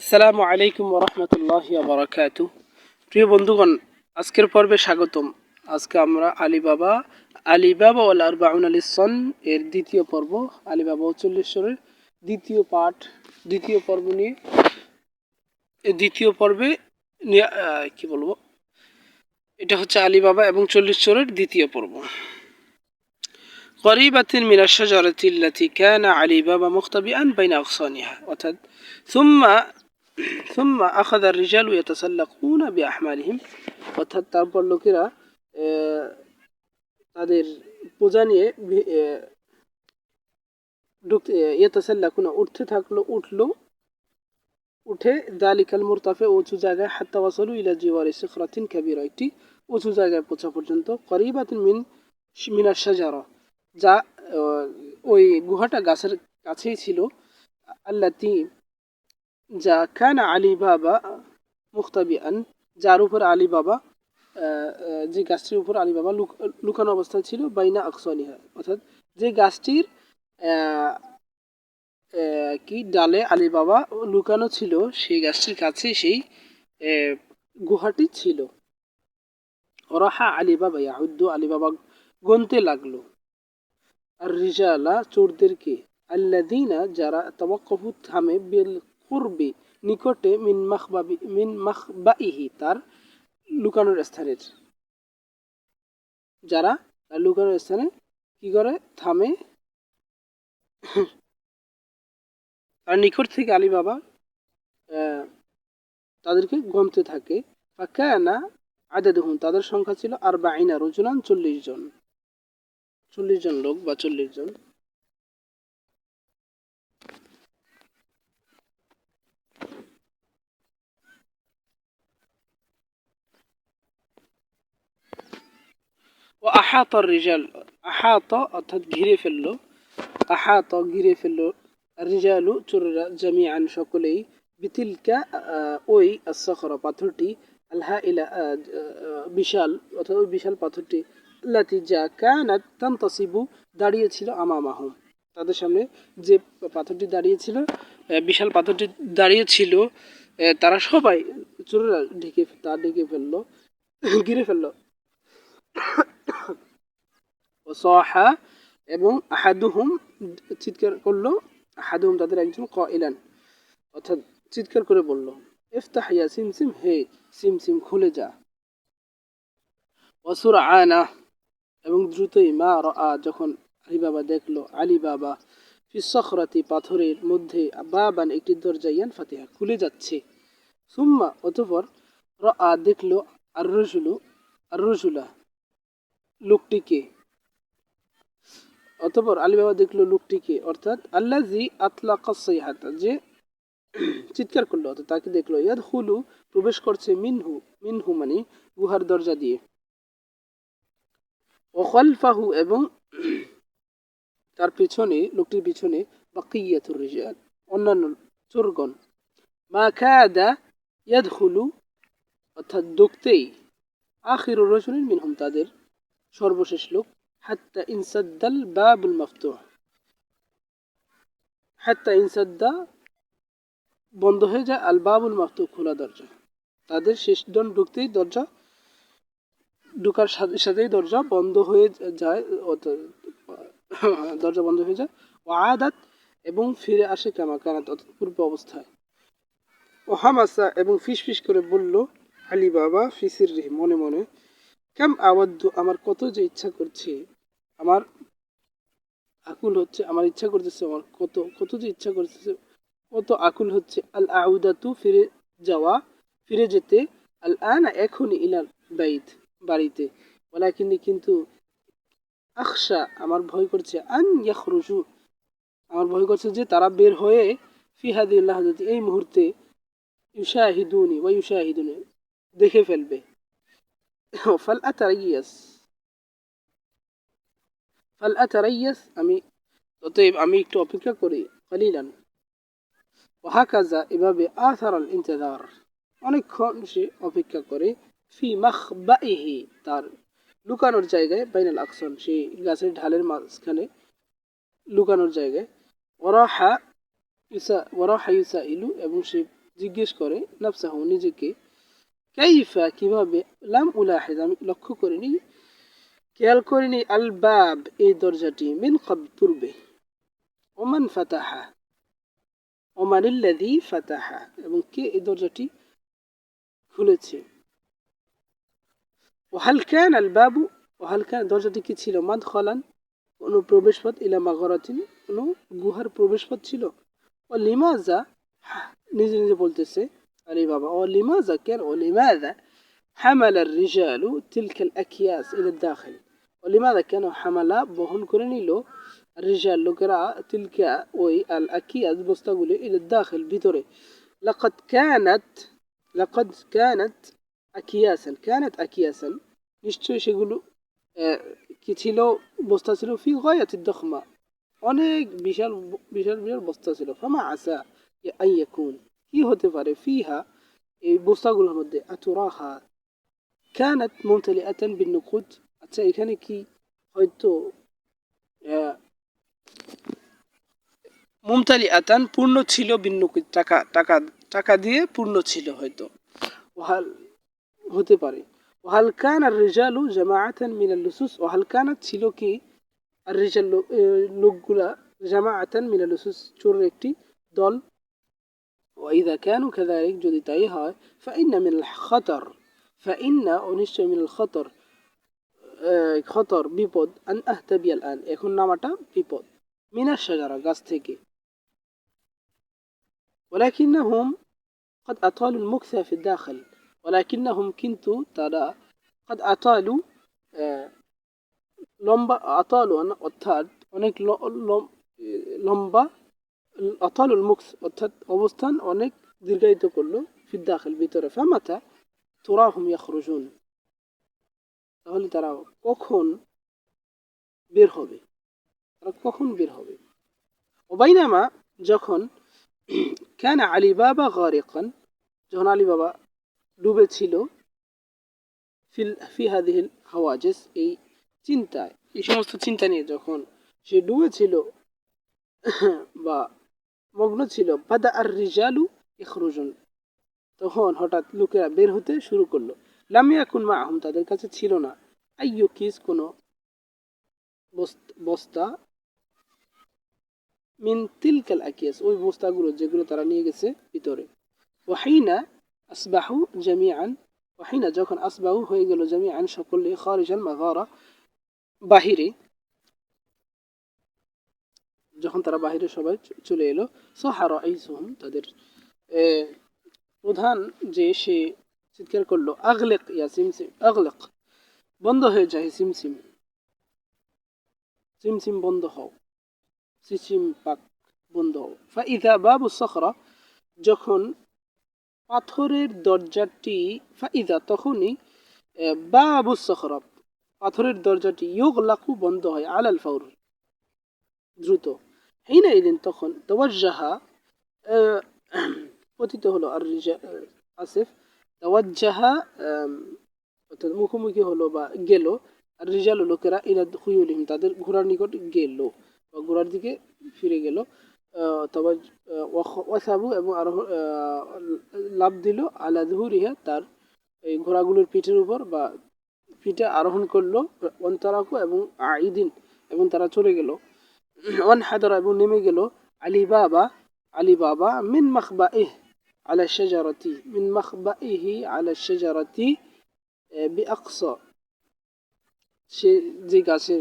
আসসালামু আলাইকুম ওরহমতুল্লাহ বারাকাত প্রিয় বন্ধুগণ আজকের পর্বে স্বাগতম আজকে আমরা আলিবাবা আলিবাবা ওয়াল আরবাউন আলী সন এর দ্বিতীয় পর্ব আলিবাবা চল্লিশ্বরের দ্বিতীয় পাঠ দ্বিতীয় পর্ব নিয়ে এই দ্বিতীয় পর্বে নিয়ে আহ, কি বলবো এটা হচ্ছে আলিবাবা এবং চল্লিশ্বরের দ্বিতীয় পর্ব قريبة من الشجرة التي كان علي بابا مختبئا بين أغصانها অর্থাৎ ثم ثم أخذ الرجال يتسلقون بأحمالهم অর্থাৎ তারপর লোকেরা আহ, তাদের পূজা নিয়ে ভি- আহ, ঢুকতে ইয়াতাসাল্লাকুনা উঠতে থাকলো উঠলো উঠে দালিকাল মুরতাফে উঁচু জায়গায় হাত্তা ওয়াসালু ইলা জিওয়ারি সিখরাতিন কাবিরা একটি উঁচু জায়গায় পৌঁছা পর্যন্ত করিবাতিন মিন মিনার সাজারা যা আহ, ওই গুহাটা গাছের কাছেই ছিল আল্লাতি যা খান আলী বাবা মুখতাবিআন, যার উপর আলী বাবা যে গাছটির উপর আলী বাবা লুকানো অবস্থায় ছিল, বাইনা আকসানিহা। অর্থাৎ যে গাছটির কি ডালে আলী বাবা লুকানো ছিল, সেই গাছটির কাছে সেই গুহাটি ছিল। ওরাহা আলী বাবা, ইয়াহুদ্দু আলী বাবা গনতে লাগল। আর রিজালা চোরদেরকে আল্লাদিনা যারা তাওয়াক্কফু থামে, বিল কুরবি নিকটে মিন মাখবাবি, মিন মাখবাইহি তার লুকানোর স্থানের। যারা লুকানোর স্থানে কি করে? থামে। তার নিকট থেকে আলী বাবা তাদেরকে গমতে থাকে। ফাকানা দেখুন তাদের সংখ্যা ছিল আর বাইনা রজুলান চল্লিশ জন। চল্লিশ জন লোক বা চল্লিশ জন ও আহাত রিজাল আহাত অর্থাৎ ঘিরে ফেলল আহাত ঘিরে ফেলল রিজালু চোরেরা জামিয়ান সকলেই বিতিলকা ওই সখরা পাথরটি আল্লাহ ইলা বিশাল অথবা ওই বিশাল পাথরটি আল্লাতি যা কানাত তান্তাসিবু দাঁড়িয়েছিল আমামাহম তাদের সামনে যে পাথরটি দাঁড়িয়েছিল বিশাল পাথরটি দাঁড়িয়েছিল তারা সবাই চোরেরা ঢেকে তা ঢেকে ফেলল। ঘিরে ফেলল। ওসাহা এবং আহাদুহুম চিৎকার করল, আহাদুহুম তাদের একজন কইলান অর্থাৎ চিৎকার করে বলল, ইফতাহ ইয়া সিম হে সিমসিম, খুলে যা। অসুর আনা এবং দ্রুতই মা রা যখন আলী বাবা দেখল, আলী বাবা ফিসখরাতি পাথরের মধ্যে বাবান একটি দরজা ইয়ান ফাতিহা, খুলে যাচ্ছে। সুম্মা, অতপর রা দেখল, আর রসুলু আর রসুলা লোকটিকে অতপর আলী বাবা দেখল লোকটিকে, অর্থাৎ আল্লাহ জি আতলা কাসাইহাতা যে চিৎকার করল, অর্থাৎ তাকে দেখল ইয়াদ হুলু প্রবেশ করছে মিনহু মিনহু মানে গুহার দরজা দিয়ে। ওখালফাহু এবং তার পেছনে, লোকটির পিছনে বাকিয়াতুর রিজাল, অন্যান্য চোরগণ। মা খাদা ইয়াদ হুলু অর্থাৎ দুঃখতেই আখিরুর রসুলিন মিনহুম তাদের সর্বশেষ লোক। হাত্তা ইনসাদ্দাল বাবুল মফতুহ হাত্তা ইনসাদ্দা বন্ধ হয়ে যায় আল বাবুল মফতুহ খোলা দরজা। তাদের শেষ জন ঢুকতেই দরজা, ঢুকার সাথে সাথেই দরজা বন্ধ হয়ে যায় দরজা বন্ধ হয়ে যায়। ও আদাত এবং ফিরে আসে কামা কানাত অর্থাৎ পূর্ব অবস্থায়। ও হামাসা এবং ফিস ফিস করে বলল, আলী বাবা, ফিসির মনে মনে কেম আওয়াদ্দু আমার কত যে ইচ্ছা করছে, আমার আকুল হচ্ছে, আমার ইচ্ছা করতেছে, আমার কত কত যে ইচ্ছা করতেছে, কত আকুল হচ্ছে। আল আউদাতু, ফিরে যাওয়া, ফিরে যেতে। আল আনা এখনই ইলাল বাইত, বাড়িতে। ওলাকিনি কিন্তু আকশা আমার ভয় করছে। আন ইয়াখরুজু, আমার ভয় করছে যে তারা বের হয়ে ফিহাদিল্লাহ যদি এই মুহূর্তে ইউশাহিদুনি ওয়া ইউশাহিদুনি দেখে ফেলবে। ফাল আতারাইয়াস ফাল আতারাইয়াস আমি অতএব আমি একটু অপেক্ষা করি কালিলান ওহাকাজা এভাবে আথার আল ইন্তজার অনেকক্ষণ সে অপেক্ষা করে ফি মাখবাইহি তার লুকানোর জায়গায় বাইনাল আকসন। সেই গাছের ঢালের মাঝখানে লুকানোর জায়গায়। ওরাহা ইসা ওরাহা ইসা ইলু এবং সে জিজ্ঞেস করে নাফসাহু নিজেকে কাইফা কীভাবে লাম উলাহিদ আমি লক্ষ্য করিনি খেয়াল করিনি আল বাব এই দরজাটি মিন কব পূর্বে ওমান ফাতাহা ওমানিল্লাদি ফাতাহা এবং কে এই দরজাটি খুলেছে ওহাল ক্যান আল বাবু ওহাল ক্যান দরজাটি কি ছিল মাদ খলান কোনো প্রবেশপথ ইলা মাগরাতিন কোনো গুহার প্রবেশপথ ছিল ও লিমাজা নিজে নিজে বলতেছে আরে বাবা ও লিমাজা কেন ও লিমাজা حمل الرجال تلك الأكياس إلى الداخل ولماذا كانوا حملا বহন করে নিল الرجال লোকেরা تلك ওই আল আকিয়াস বস্তাগুলি إلى الداخل ভিতরে لقد كانت لقد كانت أكياسا كانت أكياسا নিশ্চয়ই সেগুলো আহ, কি ছিল বস্তা ছিল ফি গয়াত দখমা অনেক বিশাল বিশাল বিশাল বস্তা ছিল ফামা আসা আইয়াকুন কি হতে পারে ফিহা এই বস্তাগুলোর মধ্যে আতুরাহা كانت ممتلئة بالنقود আচ্ছা এখানে কি হয়তো আহ, মুমতালি আতান পূর্ণ ছিল বিন্নুকুদ টাকা টাকা টাকা দিয়ে পূর্ণ ছিল হয়তো ওহাল হতে পারে ওহাল কান আর রেজালু জামাআতান মিনাল লুসুস ওহাল কানাত ছিল কি আর রেজাল লোকগুলা জামাআতান মিনাল লুসুস চোরের একটি দল وإذا كانوا كذلك যদি তাই হয় فإن من الخطر فإن অনিশ্চয় من الخطر আহ, খতর বিপদ আন আহতাবি আল আন এখন নামাটা বিপদ মিনার সাজারা গাছ থেকে ولكنهم قد أطالوا المكث في الداخل ولكنهم كنتو ترى قد أطالوا آه، লম্বা আতালু অর্থাৎ অনেক ল- লম- লম্বা আতালুল মুক্স অর্থাৎ অবস্থান অনেক দীর্ঘায়িত করল ফিদ্দাখিল ভিতরে। ফামাতা তুরাহুম ইয়াখরুজুন। তাহলে তারা কখন বের হবে? তারা কখন বের হবে? ওবাইনামা যখন কেন আলী বাবা গরিকান, যখন আলী বাবা ডুবেছিল, ফিল ফি হাওয়াজেস, এই চিন্তায়, এই সমস্ত চিন্তা নিয়ে যখন সে ডুবেছিল বা মগ্ন ছিল। বাদা আর রিজালু ইখরুজুন। তখন হঠাৎ লোকেরা বের হতে শুরু করল। লামিয়া কুন মা আহম তাদের কাছে ছিল না। আইয়ু কিস কোনো বস্ত- মিন তিলকাল আকিয়াস, ওই বস্তাগুলো যেগুলো তারা নিয়ে গেছে ভিতরে। ওয়াহিনা আসবাহু জামিয়ান ওয়াহিনা যখন আসবাহু হয়ে গেল জামিয়ান সকলে খারিজাল মাগারা বাহিরে যখন তারা বাহিরে সবাই চলে এলো সহারা আইসুহুম তাদের প্রধান যে সে চিৎকার করল, আগলেক ইয়া সিমসিম, আগলেক, বন্ধ হয়ে যায় সিমসিম সিমসিম বন্ধ হও, সিসিম পাক বন্ধ হও। ফাইদা বাবু সখরা, যখন পাথরের দরজাটি, ফাইদা তখনই বাবু সখরা, পাথরের দরজাটি ইয়োগ লাকু বন্ধ হয়, আলাল ফাউর, দ্রুত। এদিন তখন আহ, পতিত হলো আর আসিফ তওয়াজ্জাহা অর্থাৎ মুখোমুখি হলো বা গেল আর রিজাল লোকেরা ইলা খুয়ুলিহিম তাদের ঘোড়ার নিকট গেল বা ঘোড়ার দিকে ফিরে গেল ওয়াসাবু এবং আহ, লাভ দিল আলা দুহুরিহা তার এই ঘোড়াগুলোর পিঠের উপর বা পিঠে আরোহণ করল অন্তরাকু এবং আইদিন এবং তারা চলে গেল। ওয়ান হাদারা এবং নেমে গেল আলী বাবা আলী বাবা মিন মখবাইহ আলা শাজারাতি মিন মখবাইহি আলা শাজারাতি বিআকসা সে যে গাছে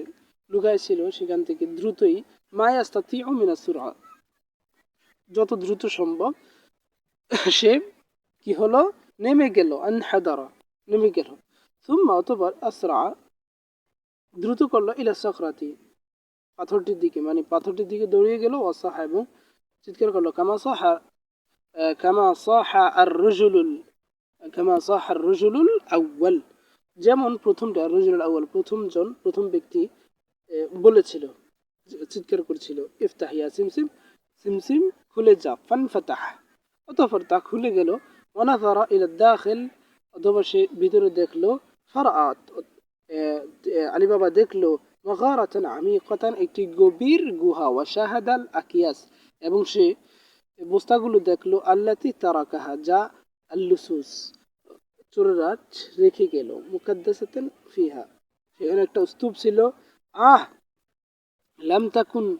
লুকায় সেখান থেকে দ্রুতই মায়াস্তাতি ও মিনাসুরা যত দ্রুত সম্ভব সে কি হলো? নেমে গেল আনহাদারা নেমে গেল। সুম্মা অতবার আসরা দ্রুত করল ইলা সখরাতি পাথরটির দিকে মানে পাথরটির দিকে দৌড়িয়ে গেল, অসাহা এবং চিৎকার করল, কামা সাহা কামা সাহা আর রজুলুল কামা সাহা আর রজুলুল আউ্বাল যেমন প্রথমটা, রজুলুল আউ্বাল প্রথমজন প্রথম ব্যক্তি বলেছিল, চিৎকার করছিল ইফতাহিয়া সিমসিম সিমসিম খুলে যা, ফান ফাতাহ। অতঃপর তা খুলে গেল ওনাফারা ইলা দাখিল, অথবা সে ভিতরে দেখল ফারাত আলী বাবা দেখল মগারাতান আমি কথান একটি গভীর গুহা ওয়া শাহাদাল আকিয়াস। এবং সে বস্তাগুলো দেখল, আল্লাতি তারাকাহা, যা আল্লুসুস চোরেরা রেখে গেল, মুকাদ্দাসাতেন ফিহা। সেখানে একটা স্তূপ ছিল, আহ! লাম তাকুন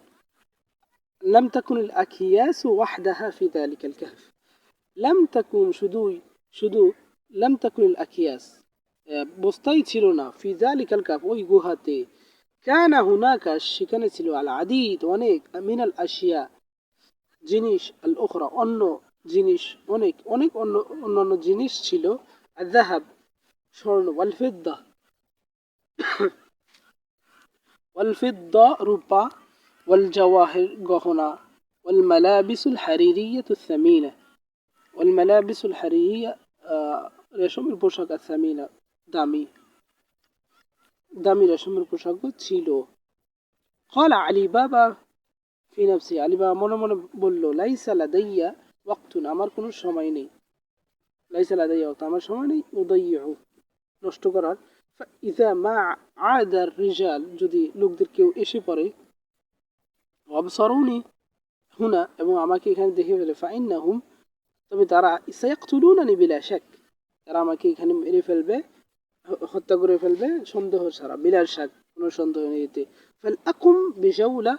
লাম তাকুন আখিয়াস ওয়াহদাহা ফি যালিকাল কাহফ লাম তাকুন শুধুই শুধু লাম তাকুন আখিয়াস বস্তাই ছিল না, ফি যালিকাল কাহফ ওই গুহাতে। কানা হুনাকা সেখানে ছিল আল আদিদ অনেক মিনাল আশিয়া জিনিস আল ওখরা অন্য জিনিস অনেক অনেক অন্য অন্যান্য জিনিস ছিল الذهب স্বর্ণ والفضة والفضة রূপা والجواهر গহনা والملابس الحريرية الثمينة والملابس الحريرية রেশমের পোশাক الثمينة দামি দামি রেশমের পোশাকও ছিল। কলা আলী বাবা ফিনাফসি আলী বাবা মনে মনে বলল লাইসালা দইয়া ওয়াক্তুন, আমার কোনো সময় নেই। লাইসালা দইয়া ওয়াক্ত, আমার সময় নেই? উদয় হোক নষ্ট করার। ইজা মা আদার রিজাল, যদি লোকদের কেউ এসে পড়ে অবসরণী হুনা, এবং আমাকে এখানে দেখে ফেলে। ফাইন না হুম তবে তারা ইসাইয়াক তুলুন আনি বিলা শেখ তারা আমাকে এখানে মেরে ফেলবে। হত্যা করে ফেলবে সন্দেহ ছাড়া বিলার শাক কোনো সন্দেহ নেই এতে ফেল আকুম বিজাউলা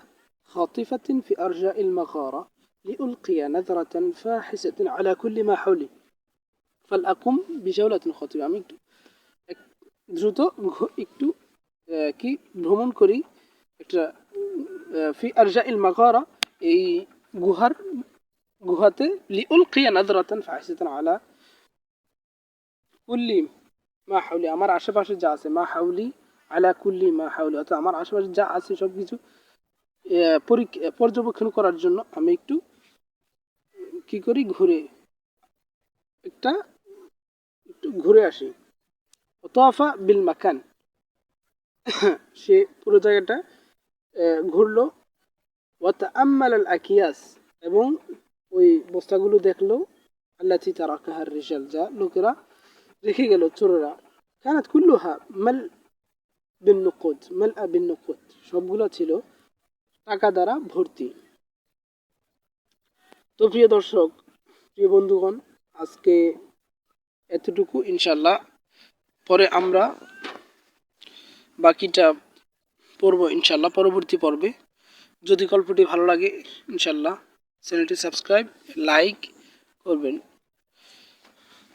خاطفة في أرجاء المغارة لألقي نظرة فاحسة على كل ما حولي فلأقم بجولة خاطفة আমি একটু দ্রুত একটু কি ভ্রমণ করি একটা ফি আরজা ইল মাগারা এই গুহার গুহাতে লিউল কিয়া নাদরাতান ফাহিসাতান আলা কুল্লি মা হাউলি, আমার আশেপাশে যা আছে, মা হাউলি, আলা কুল্লি মা হাউলি, অর্থাৎ আমার আশেপাশে যা আছে সব কিছু পর্যবেক্ষণ করার জন্য আমি একটু, কি করি, ঘুরে, একটা, একটু ঘুরে আসি। তোয়াফা বিল মাকান। সে পুরো জায়গাটা ঘুরলো। ওয়াতা আম্মাল আল আকিয়াস। এবং ওই বস্তাগুলো দেখল আল্লাহ তারা কাহার রিসাল যা লোকেরা রেখে গেল চোরেরা, কানাত কুল্লুহা মাল বিন নকুদ মাল আ বিন নকুদ সবগুলো ছিল টাকা দ্বারা ভর্তি। তো প্রিয় দর্শক, প্রিয় বন্ধুগণ, আজকে এতটুকু ইনশাল্লাহ পরে আমরা বাকিটা পড়ব ইনশাল্লাহ পরবর্তী পর্বে। যদি গল্পটি ভালো লাগে ইনশাল্লাহ চ্যানেলটি সাবস্ক্রাইব, লাইক করবেন।